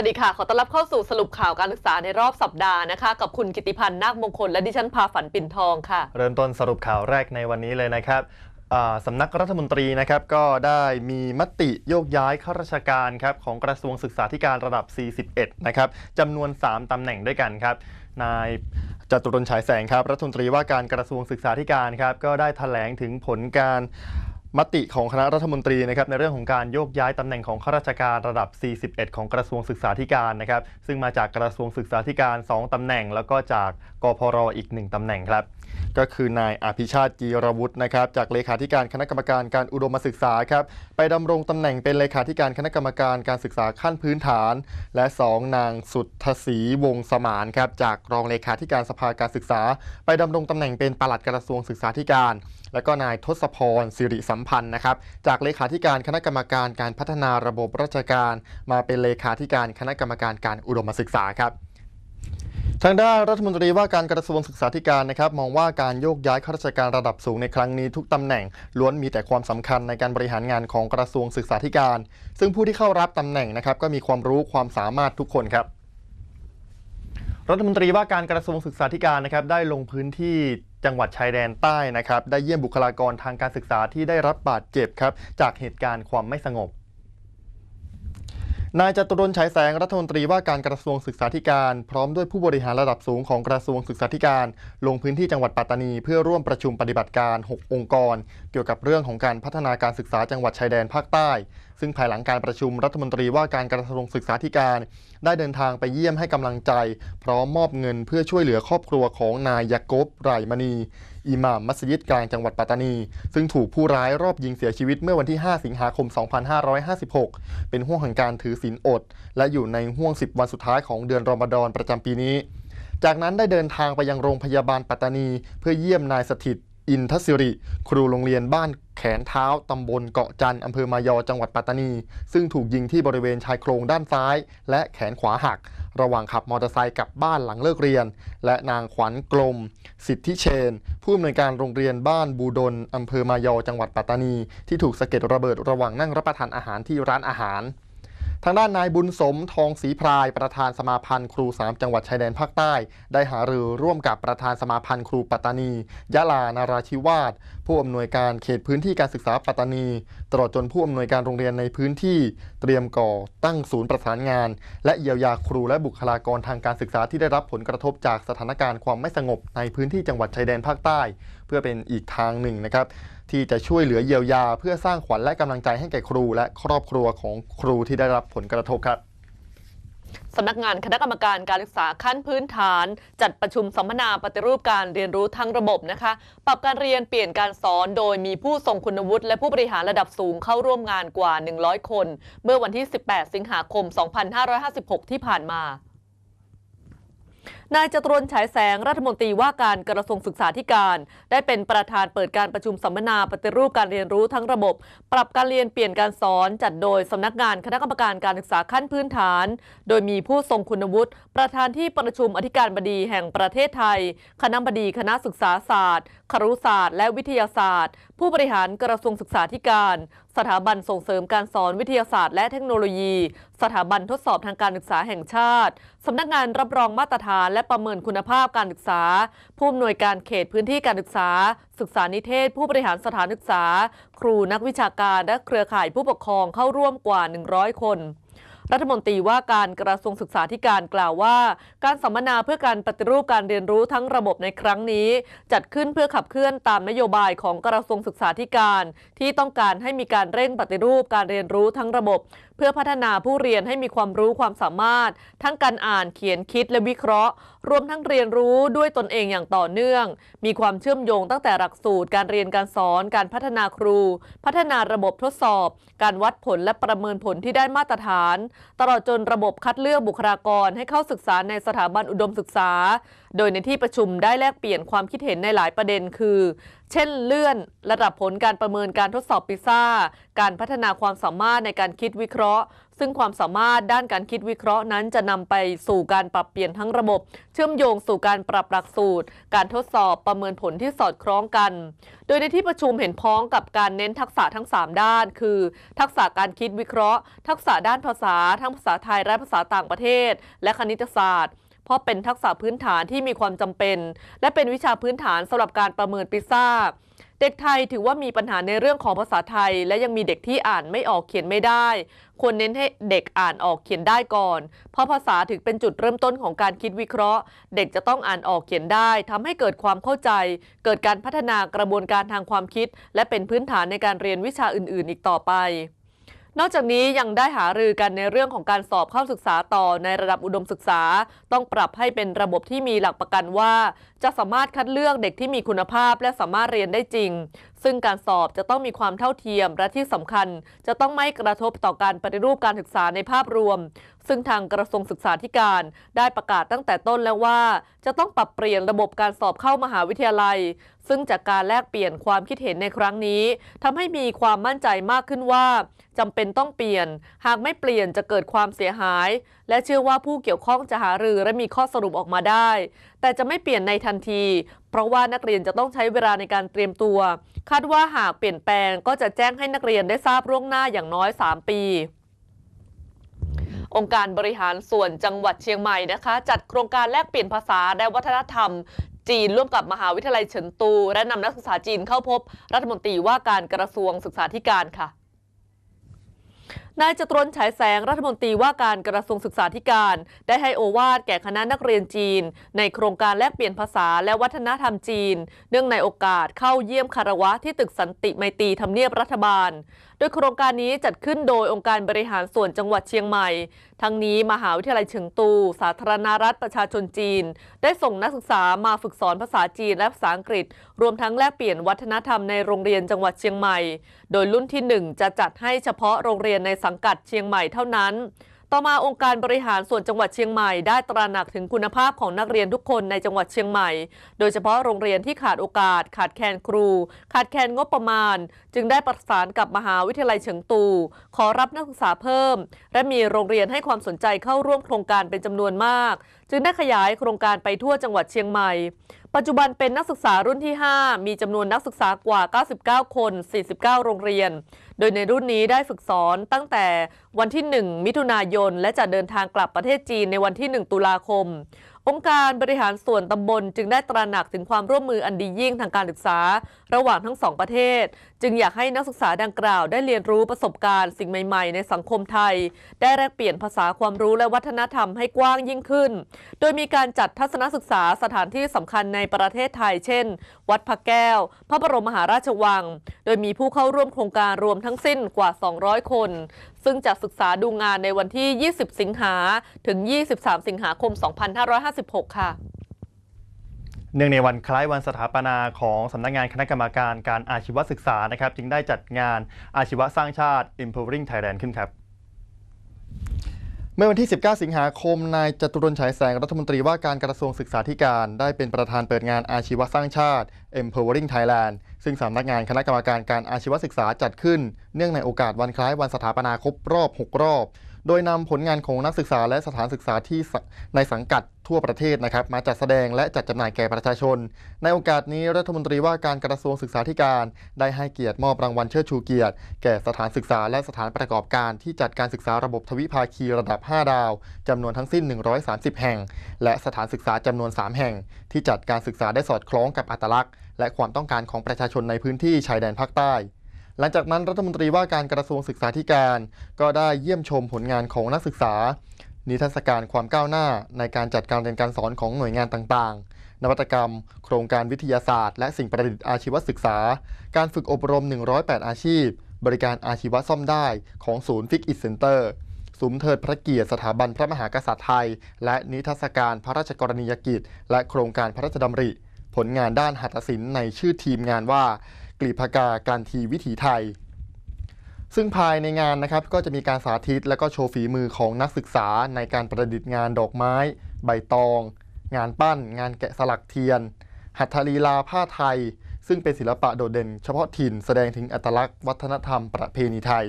วัสดีครับสวัสดีค่ะ ขอต้อนรับเข้าสู่สรุปข่าวการศึกษาในรอบสัปดาห์นะคะ กับคุณกิติพันธ์นาคมงคล และดิฉันพาฝันปิ่นทองค่ะ เริ่มต้นสรุปข่าวแรกในวันนี้เลยนะครับสำนักรัฐมนตรีนะครับก็ได้มีมติโยกย้ายข้าราชการครับของกระทรวงศึกษาธิการระดับ 41 นะครับจำนวน 3 ตำแหน่งด้วยกันครับ นายจตุรนฉายแสงครับรัฐมนตรีว่าการกระทรวงศึกษาธิการครับก็ได้แถลงถึงผลการ มติของคณะรัฐมนตรีนะครับในเรื่องของการโยกย้ายตำแหน่งของข้าราชการระดับ 41 ของกระทรวงศึกษาธิการนะครับซึ่งมาจากกระทรวงศึกษาธิการ 2ตำแหน่ง แล้วก็จากกพรอีก 1ตำแหน่งครับ ก็คือนายอภิชาติจีรวุฒินะครับจากเลขาธิการคณะกรรมการการอุดมศึกษาครับไปดำรงตำแหน่งเป็นเลขาธิการคณะกรรมการการศึกษาขั้นพื้นฐาน และ 2 นางสุทธศรีวงศ์สมานครับจากรองเลขาธิการสภาการศึกษา ไปดำรงตำแหน่งเป็นปลัดกระทรวงศึกษาธิการ และก็นายทศพรสิริสัมพันธ์นะครับจากเลขาธิการคณะกรรมการการพัฒนาระบบราชการ มาเป็นเลขาธิการคณะกรรมการการอุดมศึกษาครับ ทางด้านรัฐมนตรีว่าการกระทรวงศึกษาธิการนะครับมองว่าการโยกย้ายข้าราชการระดับสูงในครั้งนี้ทุกตำแหน่งล้วนมีแต่ความสำคัญในการบริหารงานของกระทรวงศึกษาธิการ ซึ่งผู้ที่เข้ารับตำแหน่งนะครับก็มีความรู้ความสามารถทุกคนครับรัฐมนตรีว่าการกระทรวงศึกษาธิการนะครับได้ลงพื้นที่จังหวัดชายแดนใต้นะครับได้เยี่ยมบุคลากรทางการศึกษาที่ได้รับบาดเจ็บครับจากเหตุการณ์ความไม่สงบ นายจตุรนฉายแสงรัฐมนตรีว่าการกระทรวงศึกษาธิการ พร้อมด้วยผู้บริหารระดับสูงของกระทรวงศึกษาธิการ ลงพื้นที่จังหวัดปัตตานี เพื่อร่วมประชุมปฏิบัติการ 6 องค์กร เกี่ยวกับเรื่องของการพัฒนาการศึกษาจังหวัดชายแดนภาคใต้ ซึ่งภายหลังการประชุมรัฐมนตรีว่าการกระทรวงศึกษาธิการ ได้เดินทางไปเยี่ยมให้กำลังใจ พร้อมมอบเงินเพื่อช่วยเหลือครอบครัวของนายยากบไรมณี อิหม่ามมัสยิดกลางจังหวัดปัตตานี ซึ่งถูกผู้ร้ายรอบยิงเสียชีวิตเมื่อวันที่ 5 สิงหาคม 2556 เป็นห่วงแห่งการถือศีลอด และอยู่ในห่วง 10 วันสุดท้ายของเดือนรอมฎอนประจำปีนี้ จากนั้นได้เดินทางไปยังโรงพยาบาลปัตตานี เพื่อเยี่ยมนายสถิต อินทศิริ ครูโรงเรียนบ้านแขนเท้าตำบลเกาะจันอำเภอมายอจังหวัดปัตตานี ซึ่งถูกยิงที่บริเวณชายโครงด้านซ้าย และแขนขวาหัก ระหว่างขับมอเตอร์ไซค์กลับบ้านหลังเลิกเรียน และนางขวัญกลม สิทธิเชน ผู้อำนวยการโรงเรียนบ้านบูดนอำเภอมายอจังหวัดปัตตานี ที่ถูกสะเก็ดระเบิดระหว่างนั่งรับประทานอาหารที่ร้านอาหาร ทางด้านนายบุญสมทองศรีพราย ประธานสมาพันธ์ครู 3 จังหวัดชายแดนภาคใต้ ได้หารือร่วมกับประธานสมาพันธ์ครูปัตตานี ยะลานาราธิวาสผู้อำนวยการเขตพื้นที่การศึกษาปัตตานี ตลอดจนผู้อำนวยการโรงเรียนในพื้นที่เตรียมก่อตั้งศูนย์ประสานงาน และเยียวยาครูและบุคลากรทางการศึกษาที่ได้รับผลกระทบจากสถานการณ์ความไม่สงบในพื้นที่จังหวัดชายแดนภาคใต้ เพื่อเป็นอีกทางหนึ่งนะครับที่จะช่วยเหลือเยียวยา เพื่อสร้างขวัญและกำลังใจให้แก่ครู และครอบครัวของครูที่ได้รับผลกระทบครับ สำนักงานคณะกรรมการการศึกษาขั้นพื้นฐาน จัดประชุมสัมมนาปฏิรูปการเรียนรู้ทั้งระบบนะคะ ปรับการเรียนเปลี่ยนการสอนโดยมีผู้ทรงคุณวุฒิและผู้บริหารระดับสูงเข้าร่วมงานกว่า 100 คน เมื่อวันที่ 18 สิงหาคม 2556 ที่ผ่านมา นายจตุรนฉายแสงรัฐมนตรีว่าการกระทรวงศึกษาธิการ ได้เป็นประธานเปิดการประชุมสัมมนาปฏิรูปการเรียนรู้ทั้งระบบ ปรับการเรียนเปลี่ยนการสอนจัดโดยสำนักงานคณะกรรมการการศึกษาขั้นพื้นฐาน โดยมีผู้ทรงคุณวุฒิประธานที่ประชุมอธิการบดีแห่งประเทศไทย คณะบดีคณะศึกษาศาสตร์ ครุศาสตร์ และวิทยาศาสตร์ ผู้บริหารกระทรวงศึกษาธิการสถาบันส่งเสริมการสอนวิทยาศาสตร์และเทคโนโลยี สถาบันทดสอบทางการศึกษาแห่งชาติ สำนักงานรับรองมาตรฐานและประเมินคุณภาพการศึกษา ผู้อำนวยการเขตพื้นที่การศึกษา ศึกษานิเทศ ผู้บริหารสถานศึกษา ครูนักวิชาการและเครือข่ายผู้ปกครองเข้าร่วมกว่า 100 คน รัฐมนตรีว่าการกระทรวงศึกษาธิการกล่าวว่า การสัมมนาเพื่อการปฏิรูปการเรียนรู้ทั้งระบบในครั้งนี้ จัดขึ้นเพื่อขับเคลื่อนตามนโยบายของกระทรวงศึกษาธิการ ที่ต้องการให้มีการเร่งปฏิรูปการเรียนรู้ทั้งระบบ พื่อพัฒนาผู้เรียนให้มีความรู้ความสามารถ ทั้งการอ่านเขียนคิดและวิเคราะห์ รวมทั้งเรียนรู้ด้วยตนเองอย่างต่อเนื่อง มีความเชื่อมโยงตั้งแต่หลักสูตร การเรียนการสอน การพัฒนาครู พัฒนาระบบทดสอบ การวัดผลและประเมินผลที่ได้มาตรฐาน ตลอดจนระบบคัดเลือกบุคลากรให้เข้าศึกษาในสถาบันอุดมศึกษา โดยในที่ประชุมได้แลกเปลี่ยนความคิดเห็นในหลายประเด็นคือ เช่นเลื่อน ระดับผลการประเมินการทดสอบปิซ่า การพัฒนาความสามารถในการคิดวิเคราะห์ ซึ่งความสามารถด้านการคิดวิเคราะห์นั้นจะนำไปสู่การปรับเปลี่ยนทั้งระบบ เชื่อมโยงสู่การปรับหลักสูตร การทดสอบประเมินผลที่สอดคล้องกัน โดยในที่ประชุมเห็นพ้องกับการเน้นทักษะทั้ง 3 ด้าน คือ ทักษะการคิดวิเคราะห์ ทักษะด้านภาษาทั้งภาษาไทยและภาษาต่างประเทศ และคณิตศาสตร์ เพราะเป็นทักษะพื้นฐานที่มีความจำเป็น และเป็นวิชาพื้นฐานสำหรับการประเมินปิซ่า เด็กไทยถือว่ามีปัญหาในเรื่องของภาษาไทย และยังมีเด็กที่อ่านไม่ออกเขียนไม่ได้ ควรเน้นให้เด็กอ่านออกเขียนได้ก่อน เพราะภาษาถือเป็นจุดเริ่มต้นของการคิดวิเคราะห์ เด็กจะต้องอ่านออกเขียนได้ทำให้เกิดความเข้าใจ เกิดการพัฒนากระบวนการทางความคิด และเป็นพื้นฐานในการเรียนวิชาอื่น ๆ อีกต่อไป นอกจากนี้ยังได้หารือกันในเรื่องของการสอบเข้าศึกษาต่อในระดับอุดมศึกษา ต้องปรับให้เป็นระบบที่มีหลักประกันว่า จะสามารถคัดเลือกเด็กที่มีคุณภาพและสามารถเรียนได้จริง ซึ่งการสอบจะต้องมีความเท่าเทียมและที่สำคัญ จะต้องไม่กระทบต่อการปฏิรูปการศึกษาในภาพรวม ซึ่งทางกระทรวงศึกษาธิการได้ประกาศตั้งแต่ต้นแล้วว่า จะต้องปรับเปลี่ยนระบบการสอบเข้ามหาวิทยาลัย ซึ่งจากการแลกเปลี่ยนความคิดเห็นในครั้งนี้ทำให้มีความมั่นใจมากขึ้นว่าจำเป็นต้องเปลี่ยน หากไม่เปลี่ยนจะเกิดความเสียหาย และเชื่อว่าผู้เกี่ยวข้องจะหารือและมีข้อสรุปออกมาได้ แต่จะไม่เปลี่ยนในทันที เพราะว่านักเรียนจะต้องใช้เวลาในการเตรียมตัว คาดว่าหากเปลี่ยนแปลงก็จะแจ้งให้นักเรียนได้ทราบล่วงหน้าอย่างน้อย 3 ปี องค์การบริหารส่วนจังหวัดเชียงใหม่นะคะ จัดโครงการแลกเปลี่ยนภาษาและวัฒนธรรม จีนร่วมกับมหาวิทยาลัยเฉินตู และนำนักศึกษาจีนเข้าพบ รัฐมนตรีว่าการกระทรวงศึกษาธิการค่ะนายจตุรนต์ฉายแสงรัฐมนตรีว่าการกระทรวงศึกษาธิการ ได้ให้โอวาทแก่คณะนักเรียนจีน ในโครงการแลกเปลี่ยนภาษาและวัฒนธรรมจีน เนื่องในโอกาสเข้าเยี่ยมคารวะที่ตึกสันติไมตรีทำเนียบรัฐบาล โดยโครงการนี้จัดขึ้นโดยองค์การบริหารส่วนจังหวัดเชียงใหม่ ทั้งนี้มหาวิทยาลัยเฉิงตู สาธารณรัฐประชาชนจีน ได้ส่งนักศึกษามาฝึกสอนภาษาจีนและภาษาอังกฤษ รวมทั้งแลกเปลี่ยนวัฒนธรรมในโรงเรียนจังหวัดเชียงใหม่ โดยรุ่นที่ 1 จะจัดให้เฉพาะโรงเรียนในสังกัดเชียงใหม่เท่านั้น ต่อมาองค์การบริหารส่วนจังหวัดเชียงใหม่ได้ตระหนักถึงคุณภาพของนักเรียนทุกคนในจังหวัดเชียงใหม่ โดยเฉพาะโรงเรียนที่ขาดโอกาส ขาดแคลนครู ขาดแคลนงบประมาณ จึงได้ประสานกับมหาวิทยาลัยเฉิงตู ขอรับนักศึกษาเพิ่ม และมีโรงเรียนให้ความสนใจเข้าร่วมโครงการเป็นจำนวนมาก จึงได้ขยายโครงการไปทั่วจังหวัดเชียงใหม่ปัจจุบันเป็นนักศึกษารุ่นที่ 5 มีจำนวนนักศึกษากว่า 99 คน 49 โรงเรียน โดยในรุ่นนี้ได้ฝึกสอนตั้งแต่วันที่ 1 มิถุนายน และจะเดินทางกลับประเทศจีนในวันที่ 1 ตุลาคม องค์การบริหารส่วนตำบลจึงได้ตระหนักถึงความร่วมมืออันดียิ่งทางการศึกษา ระหว่างทั้งสองประเทศ จึงอยากให้นักศึกษาดังกล่าว ได้เรียนรู้ประสบการณ์สิ่งใหม่ ๆ ในสังคมไทย ได้แลกเปลี่ยนภาษาความรู้และวัฒนธรรมให้กว้างยิ่งขึ้น โดยมีการจัดทัศนศึกษาสถานที่สำคัญในประเทศไทย เช่น วัดพระแก้ว พระบรมมหาราชวัง โดยมีผู้เข้าร่วมโครงการรวมทั้งสิ้นกว่า 200 คน ซึ่งจะศึกษาดูงานในวันที่ 20 สิงหาถึง 23 สิงหาคม 2556 ค่ะเนื่องในวันคล้ายวันสถาปนาของสำนักงานคณะกรรมการการอาชีวศึกษานะครับ จึงได้จัดงานอาชีวสร้างชาติ Empowering Thailand ขึ้นครับ มื่อวันที่ 19 สิงหาคม นายจตุรนฉายแสงรัฐมนตรีว่าการกระทรวงศึกษาธิการ ได้เป็นประธานเปิดงานอาชีวะสร้างชาติ Empowering Thailand ซึ่งสำนักงานคณะกรรมการการอาชีวศึกษาจัดขึ้น เนื่องในโอกาสวันคล้ายวันสถาปนาครบรอบ 6 รอบ โดยนำผลงานของนักศึกษาและสถานศึกษาที่ในสังกัดทั่วประเทศนะครับ มาจัดแสดงและจัดจำหน่ายแก่ประชาชน ในโอกาสนี้รัฐมนตรีว่าการกระทรวงศึกษาธิการ ได้ให้เกียรติมอบรางวัลเชิดชูเกียรติ แก่สถานศึกษาและสถานประกอบการที่จัดการศึกษาระบบทวิภาคีระดับ 5 ดาวจำนวนทั้งสิ้น 130 แห่ง และสถานศึกษาจำนวน 3 แห่ง ที่จัดการศึกษาได้สอดคล้องกับอัตลักษณ์ และความต้องการของประชาชนในพื้นที่ชายแดนภาคใต้ หลังจากนั้นรัฐมนตรีว่าการกระทรวงศึกษาธิการ ก็ได้เยี่ยมชมผลงานของนักศึกษา นิทรรศการความก้าวหน้าในการจัดการเรียนการสอนของหน่วยงานต่างๆ นวัตกรรม โครงการวิทยาศาสตร์ และสิ่งประดิษฐ์อาชีวศึกษา การฝึกอบรม 108 อาชีพ บริการอาชีวะซ่อมได้ของศูนย์ฟิกอิ c เซ็นเตอร์ซุ้มเทิดพระเกียรติสถาบันพระมหากษัตริย์ไทย และนิทรรศการพระราชกรณียกิจ และโครงการพระราชดำริ ผลงานด้านหัตถศิลป์ในชื่อทีมงานว่า กลีบพกาการทีวิถีไทย ซึ่งภายในงานนะครับก็จะมีการสาธิตและก็โชว์ฝีมือของนักศึกษาในการประดิษฐ์งานดอกไม้ ใบตอง งานปั้น งานแกะสลักเทียน หัตถลีลาผ้าไทย ซึ่งเป็นศิลปะโดดเด่น เฉพาะถิ่นแสดงถึงอัตลักษณ์วัฒนธรรมประเพณีไทย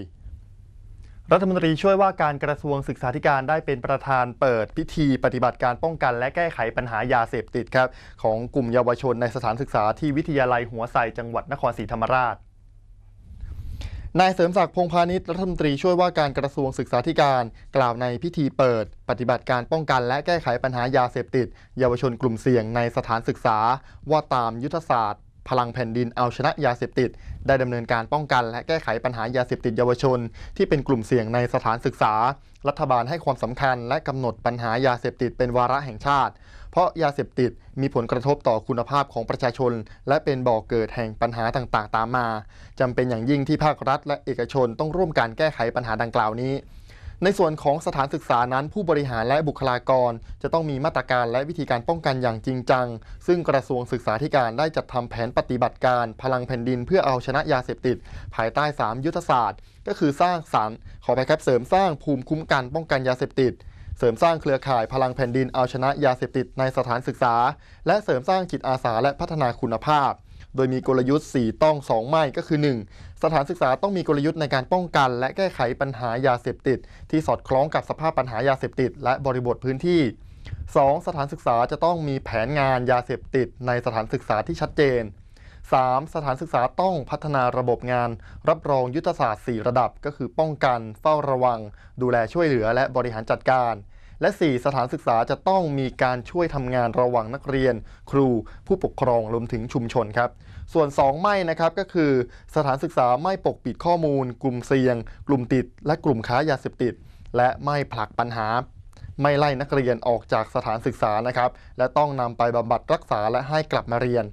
รัฐมนตรีช่วยว่าการกระทรวงศึกษาธิการได้เป็นประธานเปิดพิธีปฏิบัติการป้องกันและแก้ไขปัญหายาเสพติดครับ ของกลุ่มเยาวชนในสถานศึกษาที่วิทยาลัยหัวไซจังหวัดนครศรีธรรมราชนายเสริมศักดิ์พงพาณิชย์รัฐมนตรีช่วยว่าการกระทรวงศึกษาธิการ กล่าวในพิธีเปิด ปฏิบัติการป้องกันและแก้ไขปัญหายาเสพติด เยาวชนกลุ่มเสี่ยงในสถานศึกษา ว่าตามยุทธศาสตร์ พลังแผ่นดินเอาชนะยาเสพติด ได้ดำเนินการป้องกันและแก้ไขปัญหายาเสพติดเยาวชน ที่เป็นกลุ่มเสี่ยงในสถานศึกษา รัฐบาลให้ความสำคัญและกำหนดปัญหายาเสพติดเป็นวาระแห่งชาติ เพราะยาเสพติดมีผลกระทบต่อคุณภาพของประชาชน และเป็นบ่อกเกิดแห่งปัญหาต่างๆ ตามมาจำเป็นอย่างยิ่งที่ภาครัฐและเอกชนต้องร่วมกันแก้ไขปัญหาดังกล่าวนี้ ในส่วนของสถานศึกษานั้น ผู้บริหารและบุคลากร จะต้องมีมาตรการและวิธีการป้องกันอย่างจริงจัง ซึ่งกระทรวงศึกษาธิการได้จัดทำแผนปฏิบัติการพลังแผ่นดินเพื่อเอาชนะยาเสพติด ภายใต้ 3 ยุทธศาสตร์ ก็คือสร้างสรรค์ขอไปครับเสริมสร้างภูมิคุ้มกันป้องกันยาเสพติด เสริมสร้างเครือข่ายพลังแผ่นดินเอาชนะยาเสพติดในสถานศึกษา และเสริมสร้างจิตอาสาและพัฒนาคุณภาพ โดยมีกลยุทธ์ 4 ต้อง 2 ไม่ก็คือ 1. สถานศึกษาต้องมีกลยุทธ์ในการป้องกัน และแก้ไขปัญหายาเสพติด ที่สอดคล้องกับสภาพปัญหายาเสพติด และบริบทพื้นที่ 2. สถานศึกษาจะต้องมีแผนงานยาเสพติด ในสถานศึกษาที่ชัดเจน 3. สถานศึกษาต้องพัฒนาระบบงาน รับรองยุทธศาสตร์ 4 ระดับก็คือป้องกัน เฝ้าระวัง ดูแลช่วยเหลือและบริหารจัดการ และ 4 สถานศึกษาจะต้องมีการช่วยทำงานระหว่างนักเรียน ครู ผู้ปกครองรวมถึงชุมชนครับ ส่วน 2 ไม่นะครับก็คือ สถานศึกษาไม่ปกปิดข้อมูล กลุ่มเสี่ยง กลุ่มติด และกลุ่มค้ายาเสพติด และไม่ผลักปัญหา ไม่ไล่นักเรียนออกจากสถานศึกษานะครับและต้องนำไปบำบัดรักษาและให้กลับมาเรียน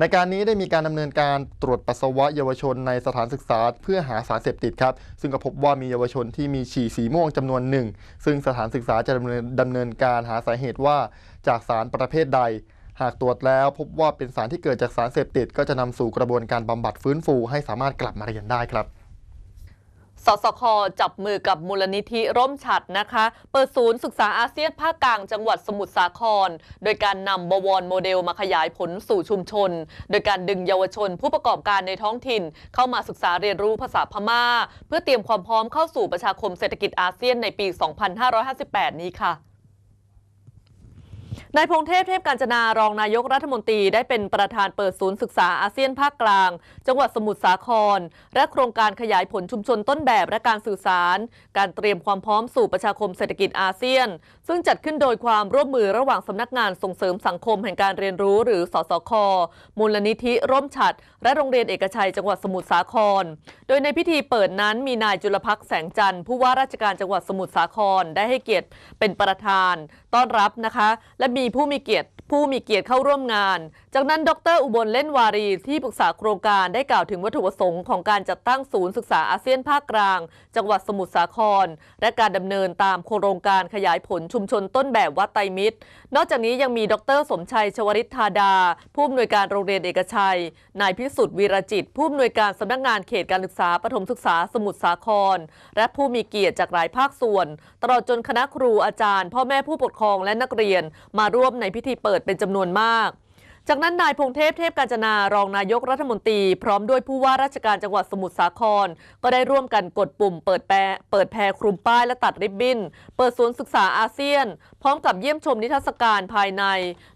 ในการนี้ได้มีการดำเนินการตรวจปัสสาวะเยาวชนในสถานศึกษาเพื่อหาสารเสพติดครับ ซึ่งก็พบว่ามีเยาวชนที่มีฉี่สีม่วงจำนวนหนึ่ง ซึ่งสถานศึกษาจะดำเนินดำเนินการหาสาเหตุว่าจากสารประเภทใด หากตรวจแล้วพบว่าเป็นสารที่เกิดจากสารเสพติด ก็จะนำสู่กระบวนการบำบัดฟื้นฟูให้สามารถกลับมาเรียนได้ครับ สสค จับมือกับมูลนิธิร่มฉัดนะคะ เปิดศูนย์ศึกษาอาเซียนภาคกลางจังหวัดสมุทรสาคร โดยการนำบวรโมเดลมาขยายผลสู่ชุมชน โดยการดึงเยาวชนผู้ประกอบการในท้องถิ่น เข้ามาศึกษาเรียนรู้ภาษาพม่า เพื่อเตรียมความพร้อมเข้าสู่ประชาคมเศรษฐกิจอาเซียนในปี 2558 นี้ค่ะ นายพงเทพเทพกาญจนารองนายกรัฐมนตรีได้เป็นประธานเปิดศูนย์ศึกษาอาเซียนภาคกลาง จังหวัดสมุทรสาคร และโครงการขยายผลชุมชนต้นแบบและการสื่อสาร การเตรียมความพร้อมสู่ประชาคมเศรษฐกิจอาเซียน ซึ่งจัดขึ้นโดยความร่วมมือระหว่างสำนักงานส่งเสริมสังคมแห่งการเรียนรู้หรือสสค มูลนิธิร่มฉัด และโรงเรียนเอกชัยจังหวัดสมุทรสาคร โดยในพิธีเปิดนั้นมีนายจุลพักษ์แสงจันทร์ผู้ว่าราชการจังหวัดสมุทรสาครได้ให้เกียรติเป็นประธาน ต้อนรับนะคะ และมีีผู้มีเกียรติผู้มีเกียรติเข้าร่วมงาน จากนั้นดร อุบลเล่นวารีที่ปรึกษาโครงการได้กล่าวถึงวัตถุประสงค์ของการจัดตั้งศูนย์ศึกษาอาเซียนภาคกลาง จังหวัดสมุทรสาคร และการดำเนินตามโครงการขยายผลชุมชนต้นแบบวัดไตรมิตร นอกจากนี้ยังมีดรสมชัยชวริตธาดา ผู้อำนวยการโรงเรียนเอกชัย นายพิสุทธิ์วีรจิต ผู้อำนวยการสำนักงานเขตการศึกษาปฐมศึกษาสมุทรสาคร และผู้มีเกียรติจากหลายภาคส่วน ตลอดจนคณะครูอาจารย์ พ่อแม่ผู้ปกครองและนักเรียนมาร่วมในพิธีเปิดเป็นจำนวนมาก จากนั้นนายพงเทพเทพกาญจนารองนายกรัฐมนตรี พร้อมด้วยผู้ว่าราชการจังหวัดสมุทรสาคร ก็ได้ร่วมกันกดปุ่ม เปิดแปรเปิดแพรคลุมป้ายและตัดริบบิ้น เปิดศูนย์ศึกษาอาเซียน พร้อมกับเยี่ยมชมนิทรรศการภายใน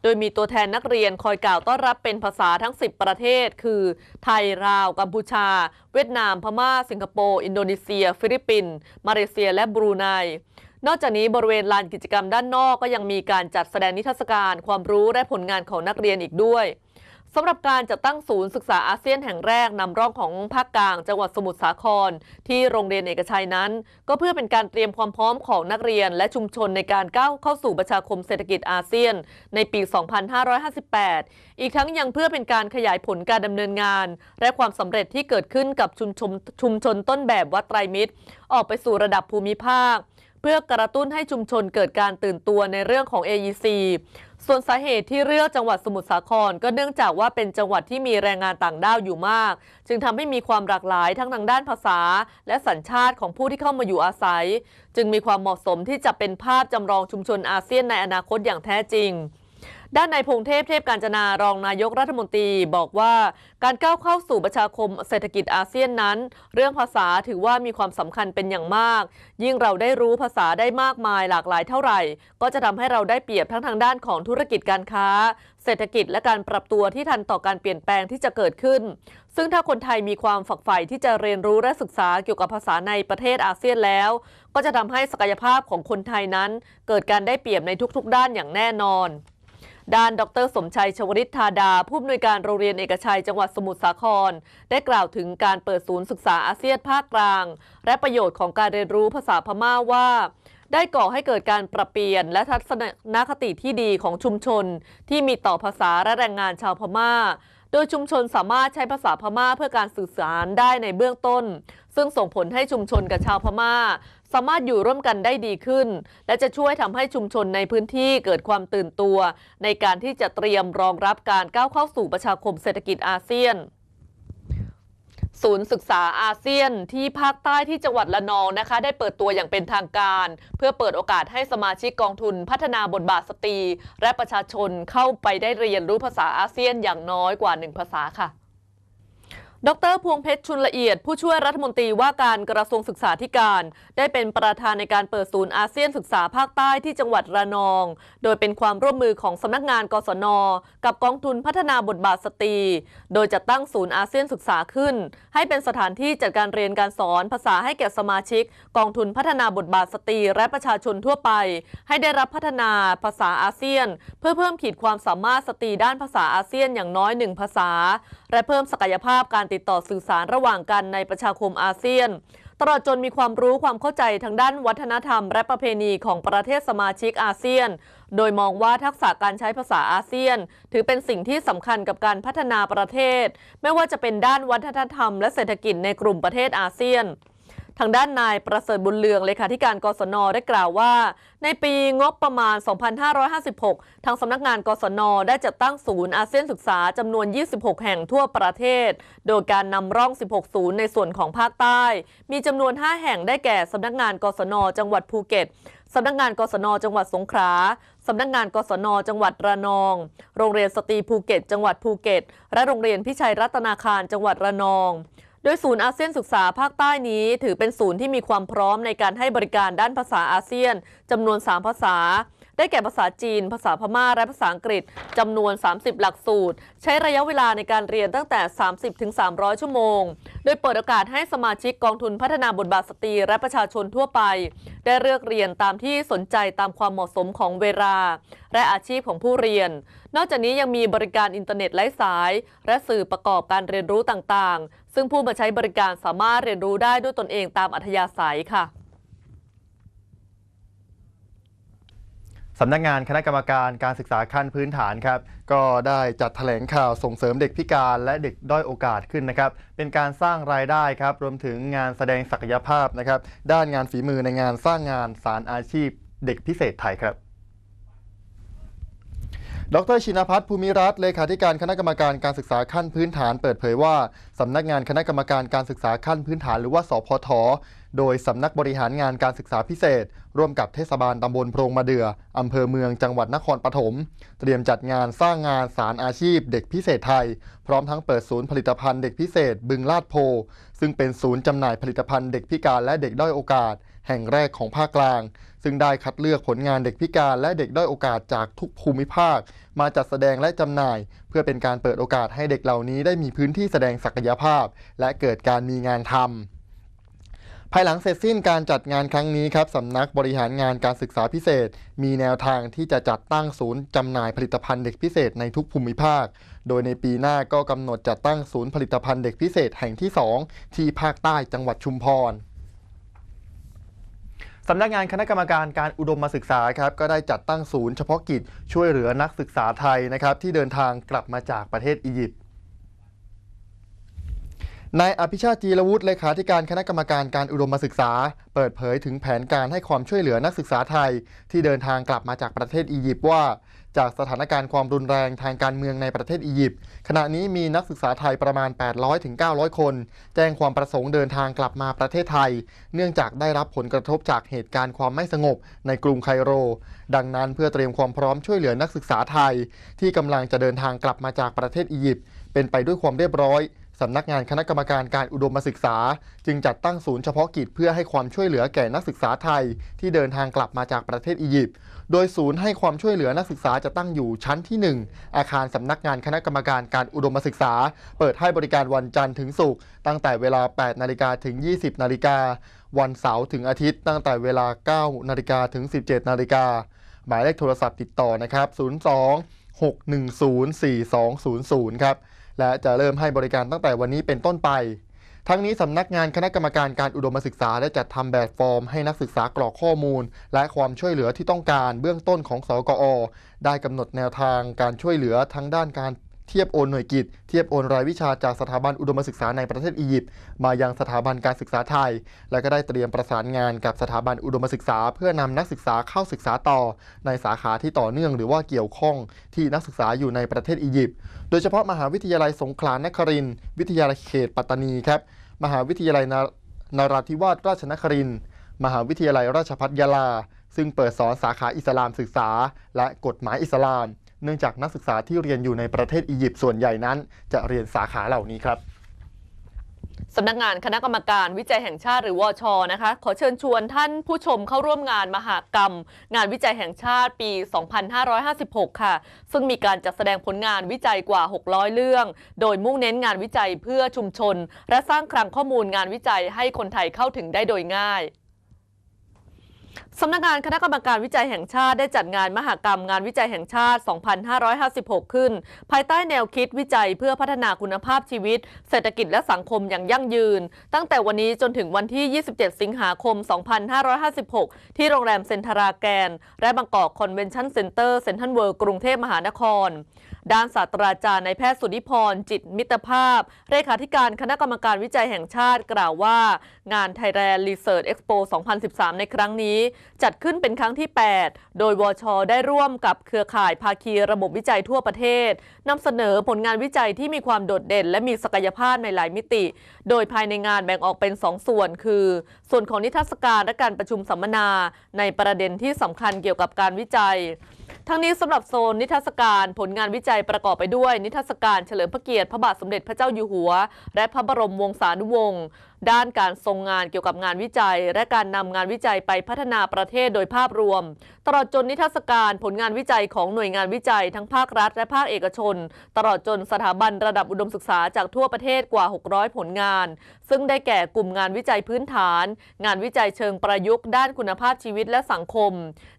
โดยมีตัวแทนนักเรียนคอยกล่าวต้อนรับเป็นภาษาทั้ง 10 ประเทศ คือ ไทยลาว กัมพูชา เวียดนาม พม่า สิงคโปร์ อินโดนีเซีย ฟิลิปปินส์มาเลเซีย และบรูไน นอกจากนี้บริเวณลานกิจกรรมด้านนอกก็ยังมีการจัดแสดงนิทรรศการความรู้และผลงานของนักเรียนอีกด้วยสำหรับการจัดตั้งศูนย์ศึกษาอาเซียนแห่งแรกนำร่องของภาคกลางจังหวัดสมุทรสาคร ที่โรงเรียนเอกชัยนั้น ก็เพื่อเป็นการเตรียมความพร้อมของนักเรียนและชุมชนในการก้าวเข้าสู่ประชาคมเศรษฐกิจอาเซียน ในปี 2558 อีกทั้งยังเพื่อเป็นการขยายผลการดำเนินงาน และความสำเร็จที่เกิดขึ้นกับชุมชนชุมชนต้นแบบวัดไตรมิตร ออกไปสู่ระดับภูมิภาค เพื่อกระตุ้นให้ชุมชนเกิดการตื่นตัวในเรื่องของ AEC ส่วนสาเหตุที่เลือกจังหวัดสมุทรสาคร ก็เนื่องจากว่าเป็นจังหวัดที่มีแรงงานต่างด้าวอยู่มาก จึงทำให้มีความหลากหลายทั้งทางด้านภาษา และสัญชาติของผู้ที่เข้ามาอยู่อาศัย จึงมีความเหมาะสมที่จะเป็นภาพจำลองชุมชนอาเซียนในอนาคตอย่างแท้จริง ด้านนายพงเทพเทพการจนารองนายกรัฐมนตรีบอกว่าการก้าวเข้าสู่ประชาคมเศรษฐกิจอาเซียนนั้น เรื่องภาษาถือว่ามีความสำคัญเป็นอย่างมาก ยิ่งเราได้รู้ภาษาได้มากมายหลากหลายเท่าไหร่ ก็จะทำให้เราได้เปรียบทั้งทางด้านของธุรกิจการค้า เศรษฐกิจและการปรับตัวที่ทันต่อการเปลี่ยนแปลงที่จะเกิดขึ้น ซึ่งถ้าคนไทยมีความฝักใฝ่ที่จะเรียนรู้และศึกษาเกี่ยวกับภาษาในประเทศอาเซียนแล้ว ก็จะทำให้ศักยภาพของคนไทยนั้น เกิดการได้เปรียบในทุกๆ ด้านอย่างแน่นอน ด้านดร สมชัยชวริตธาดา ผู้อำนวยการโรงเรียนเอกชัยจังหวัดสมุทรสาคร ได้กล่าวถึงการเปิดศูนย์ศึกษาอาเซียนภาคกลาง และประโยชน์ของการเรียนรู้ภาษาพม่าว่า ได้ก่อให้เกิดการปรับเปลี่ยนและทัศนคติที่ดีของชุมชน ที่มีต่อภาษาและแรงงานชาวพม่าโดยชุมชนสามารถใช้ภาษาพม่าเพื่อการสื่อสารได้ในเบื้องต้น ซึ่งส่งผลให้ชุมชนกับชาวพม่า สามารถอยู่ร่วมกันได้ดีขึ้น และจะช่วยทำให้ชุมชนในพื้นที่เกิดความตื่นตัว ในการที่จะเตรียมรองรับการก้าวเข้าสู่ประชาคมเศรษฐกิจอาเซียนศูนย์ศึกษาอาเซียนที่ภาคใต้ที่จังหวัดละนองนะคะ ได้เปิดตัวอย่างเป็นทางการ เพื่อเปิดโอกาสให้สมาชิกกองทุนพัฒนาบทบาทสตรี และประชาชนเข้าไปได้เรียนรู้ภาษาอาเซียนอย่างน้อยกว่าหนึ่งภาษาค่ะ ดรพวงเพชรชุนละเอียด ผู้ช่วยรัฐมนตรีว่าการกระทรวงศึกษาธิการ ได้เป็นประธานในการเปิดศูนย์อาเซียนศึกษาภาคใต้ที่จังหวัดระนอง โดยเป็นความร่วมมือของสำนักงานกศน กับกองทุนพัฒนาบทบาทสตรี โดยจะตั้งศูนย์อาเซียนศึกษาขึ้น ให้เป็นสถานที่จัดการเรียนการสอนภาษาให้แก่สมาชิก กองทุนพัฒนาบทบาทสตรีและประชาชนทั่วไป ให้ได้รับพัฒนาภาษาอาเซียน เพื่อเพิ่มขีดความสามารถสตรีด้านภาษาอาเซียนอย่างน้อยหนึ่งภาษาและเพิ่มศักยภาพการติดต่อสื่อสารระหว่างกันในประชาคมอาเซียน ตลอดจนมีความรู้ความเข้าใจทางด้านวัฒนธรรม และประเพณีของประเทศสมาชิกอาเซียน โดยมองว่าทักษะการใช้ภาษาอาเซียน ถือเป็นสิ่งที่สำคัญกับการพัฒนาประเทศ ไม่ว่าจะเป็นด้านวัฒนธรรมและเศรษฐกิจในกลุ่มประเทศอาเซียน ทางด้านนายประเสริฐบุญเรืองเลขาธิการกศนได้กล่าวว่า ในปีงบประมาณ 2556 ทางสำนักงานกศนได้จัดตั้งศูนย์อาเซียนศึกษาจำนวน 26 แห่งทั่วประเทศ โดยการนำร่อง 16 ศูนย์ในส่วนของภาคใต้ มีจำนวน 5 แห่งได้แก่สำนักงานกศนจังหวัดภูเก็ตสำนักงานกศนจังหวัดสงขลาสำนักงานกศนจังหวัดระนอง โรงเรียนสตรีภูเก็ต จังหวัดภูเก็ต และโรงเรียนพิชัยรัตนาคารจังหวัดระนอง ดยศูนย์อาเซียนศึกษาภาคใต้นี้ ถือเป็นศูนย์ที่มีความพร้อมในการให้บริการด้านภาษาอาเซียนจำนวน 3 ภาษา ได้แก่ภาษาจีน ภาษาพม่า และภาษาอังกฤษจำนวน 30 หลักสูตร ใช้ระยะเวลาในการเรียนตั้งแต่ 30ถึง300 ชั่วโมง โดยเปิดโอกาสให้สมาชิกกองทุนพัฒนาบทบาทสตรีและประชาชนทั่วไป ได้เลือกเรียนตามที่สนใจตามความเหมาะสมของเวลา และอาชีพของผู้เรียน นอกจากนี้ยังมีบริการอินเทอร์เน็ตไร้สาย และสื่อประกอบการเรียนรู้ต่างๆ ซึ่งผู้มาใช้บริการสามารถเรียนรู้ได้ด้วยตนเองตามอัธยาศัยค่ะ สำนักงานคณะกรรมการการศึกษาขั้นพื้นฐานครับก็ได้จัดแถลงข่าวส่งเสริมเด็กพิการและเด็กด้อยโอกาสขึ้นนะครับเป็นการสร้างรายได้ครับรวมถึงงานแสดงศักยภาพนะครับด้านงานฝีมือในงานสร้างงานสารอาชีพเด็กพิเศษไทยครับ ดรชินพัฒน์ภูมิรัตน์เลขาธิการคณะกรรมการการศึกษาขั้นพื้นฐานเปิดเผยว่า สำนักงานคณะกรรมการการศึกษาขั้นพื้นฐานหรือว่าสพท โดยสำนักบริหารงานการศึกษาพิเศษ ร่วมกับเทศบาลตำบลโพรงมะเดื่ออำเภอเมืองจังหวัดนครปฐมเตรียมจัดงานสร้างงานสารอาชีพ เด็กพิเศษไทย พร้อมทั้งเปิดศูนย์ผลิตภัณฑ์เด็กพิเศษ บึงลาดโพ ซึ่งเป็นศูนย์จำหน่ายผลิตภัณฑ์เด็กพิการและเด็กด้อยโอกาส แห่งแรกของภาคกลาง ซึ่งได้คัดเลือกผลงานเด็กพิการและเด็กด้อยโอกาสจากทุกภูมิภาค มาจัดแสดงและจำหน่าย เพื่อเป็นการเปิดโอกาสให้เด็กเหล่านี้ได้มีพื้นที่แสดงศักยภาพ และเกิดการมีงานทำภายหลังเสร็จสิ้นการจัดงานครั้งนี้ครับสำนักบริหารงานการศึกษาพิเศษ มีแนวทางที่จะจัดตั้งศูนย์จำหน่ายผลิตภัณฑ์เด็กพิเศษในทุกภูมิภาค โดยในปีหน้าก็กำหนดจัดตั้งศูนย์ผลิตภัณฑ์เด็กพิเศษแห่งที่ 2 ที่ภาคใต้จังหวัดชุมพร สำนักงานคณะกรรมการการอุดมศึกษาครับก็ได้จัดตั้งศูนย์เฉพาะกิจช่วยเหลือนักศึกษาไทยนะครับที่เดินทางกลับมาจากประเทศอียิปต์นายอภิชาติจีรวุฒิเลขาธิการคณะกรรมการการอุดมศึกษา เปิดเผยถึงแผนการให้ความช่วยเหลือนักศึกษาไทย ที่เดินทางกลับมาจากประเทศอียิปต์ว่า จากสถานการณ์ความรุนแรงทางการเมืองในประเทศอียิปต์ขณะนี้มีนักศึกษาไทยประมาณ 800ถึง900คน แจ้งความประสงค์เดินทางกลับมาประเทศไทย เนื่องจากได้รับผลกระทบจากเหตุการณ์ความไม่สงบในกรุงไคโร ดังนั้นเพื่อเตรียมความพร้อมช่วยเหลือนักศึกษาไทย ที่กำลังจะเดินทางกลับมาจากประเทศอียิปต์เป็นไปด้วยความเรียบร้อย สำนักงานคณะกรรมการการอุดมศึกษา จึงจัดตั้งศูนย์เฉพาะกิจเพื่อให้ความช่วยเหลือแก่นักศึกษาไทย ที่เดินทางกลับมาจากประเทศอียิปต์ โดยศูนย์ให้ความช่วยเหลือนักศึกษาจะตั้งอยู่ชั้นที่ 1 อาคารสำนักงานคณะกรรมการการอุดมศึกษา เปิดให้บริการวันจันทร์ถึงศุกร์ตั้งแต่เวลา 8 นาฬิกาถึง 20 นาฬิกา วันเสาร์ถึงอาทิตย์ตั้งแต่เวลา 9 นาฬิกาถึง 17 นาฬิกา หมายเลขโทรศัพท์ติดต่อนะครับ 02 610 4200 ครับ และจะเริ่มให้บริการตั้งแต่วันนี้เป็นต้นไป ทั้งนี้สำนักงานคณะกรรมการการอุดมศึกษาได้จัดทำแบบฟอร์มให้นักศึกษากรอกข้อมูล และความช่วยเหลือที่ต้องการเบื้องต้นของสกอ ได้กำหนดแนวทางการช่วยเหลือทั้งด้านการ เทียบโอนหน่วยกิจ เทียบโอนรายวิชาจากสถาบันอุดมศึกษาในประเทศอียิปต์มายังสถาบันการศึกษาไทย และก็ได้เตรียมประสานงานกับสถาบันอุดมศึกษา เพื่อนำนักศึกษาเข้าศึกษาต่อ ในสาขาที่ต่อเนื่องหรือว่าเกี่ยวข้องที่นักศึกษาอยู่ในประเทศอียิปต์โดยเฉพาะมหาวิทยาลัยสงขลานครินทร์วิทยาลัยเขตปัตตานีครับมหาวิทยาลัยนานราธิวาสราชนครินทร์มหาวิทยาลัยราชภัฏยาลา ซึ่งเปิดสอนสาขาอิสลามศึกษา และกฎหมายอิสลาม เนื่องจากนักศึกษาที่เรียนอยู่ในประเทศอียิปต์ส่วนใหญ่นั้น จะเรียนสาขาเหล่านี้ครับสำนักงานคณะกรรมการวิจัยแห่งชาติหรือวชนะคะ ขอเชิญชวนท่านผู้ชมเข้าร่วมงานมหากรรม งานวิจัยแห่งชาติปี 2556 ค่ะ ซึ่งมีการจัดแสดงผลงานวิจัยกว่า 600 เรื่อง โดยมุ่งเน้นงานวิจัยเพื่อชุมชน และสร้างคลังข้อมูลงานวิจัยให้คนไทยเข้าถึงได้โดยง่าย สำนักงานคณะกรรมการวิจัยแห่งชาติได้จัดงานมหกรรมงานวิจัยแห่งชาติ 2556 ขึ้น ภายใต้แนวคิดวิจัยเพื่อพัฒนาคุณภาพชีวิต เศรษฐกิจและสังคมอย่างยั่งยืน ตั้งแต่วันนี้จนถึงวันที่ 27 สิงหาคม 2556 ที่โรงแรมเซ็นทราแกน และบางกอกคอนเวนชั่นเซ็นเตอร์เซ็นทรัลเวิลด์กรุงเทพมหานคร ด้านศาสตราจารย์นายแพทย์สุธิพร จิตมิตรภาพ เลขาธิการคณะกรรมการวิจัยแห่งชาติกล่าวว่า งาน Thailand Research Expo 2013 ในครั้งนี้ จัดขึ้นเป็นครั้งที่ 8 โดยวช ได้ร่วมกับเครือข่ายภาคีระบบวิจัยทั่วประเทศนำเสนอผลงานวิจัยที่มีความโดดเด่น และมีศักยภาพในหลายมิติ โดยภายในงานแบ่งออกเป็น 2 ส่วน คือ ส่วนของนิทรรศการและการประชุมสัมมนา ในประเด็นที่สำคัญเกี่ยวกับการวิจัย ทั้งนี้สำหรับโซนนิทรรศการผลงานวิจัยประกอบไปด้วยนิทรรศการเฉลิมพระเกียรติพระบาทสมเด็จพระเจ้าอยู่หัว และพระบรมวงศานุวงศ์ ด้านการทรงงานเกี่ยวกับงานวิจัย และการนำงานวิจัยไปพัฒนาประเทศโดยภาพรวม ตลอดจนนิทรรศการผลงานวิจัยของหน่วยงานวิจัย ทั้งภาครัฐ และภาคเอกชน ตลอดจนสถาบันระดับอุดมศึกษาจากทั่วประเทศกว่า 600 ผลงาน ซึ่งได้แก่กลุ่มงานวิจัยพื้นฐาน งานวิจัยเชิงประยุกต์ด้านคุณภาพชีวิตและสังคม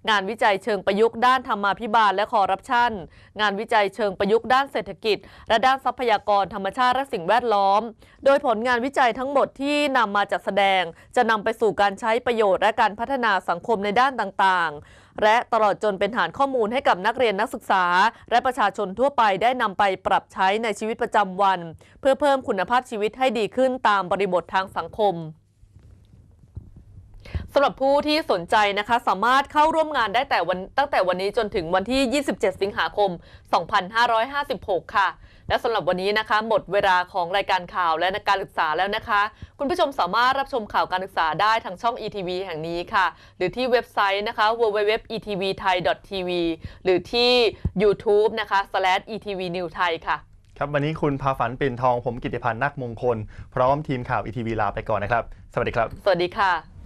งานวิจัยเชิงประยุกต์ด้านธรรมาภิบาลและคอร์รัปชันงานวิจัยเชิงประยุกต์ด้านเศรษฐกิจ และด้านทรัพยากรธรรมชาติและสิ่งแวดล้อม โดยผลงานวิจัยทั้งหมดที่ที่นำมาจัดแสดง จะนำไปสู่การใช้ประโยชน์และการพัฒนาสังคมในด้านต่างๆ และตลอดจนเป็นฐานข้อมูลให้กับนักเรียนนักศึกษา และประชาชนทั่วไปได้นำไปปรับใช้ในชีวิตประจำวัน เพื่อเพิ่มคุณภาพชีวิตให้ดีขึ้นตามบริบททางสังคมสำหรับผู้ที่สนใจนะคะ สามารถเข้าร่วมงานได้แต่วันตั้งแต่วันนี้จนถึงวันที่ 27 สิงหาคม 2556 ค่ะ และสำหรับวันนี้นะคะ หมดเวลาของรายการข่าวและการศึกษาแล้วนะคะ คุณผู้ชมสามารถรับชมข่าวการศึกษาได้ทางช่อง ETV แห่งนี้ค่ะ หรือที่เว็บไซต์นะคะ www.etvthai.tv หรือที่ YouTube นะคะ /etvnewthai ค่ะ ครับวันนี้คุณพาฝันเป็นทองผมกิติพันธ์นักมงคล พร้อมทีมข่าวอีทีวีลาไปก่อนนะครับ สวัสดีครับ สวัสดีค่ะ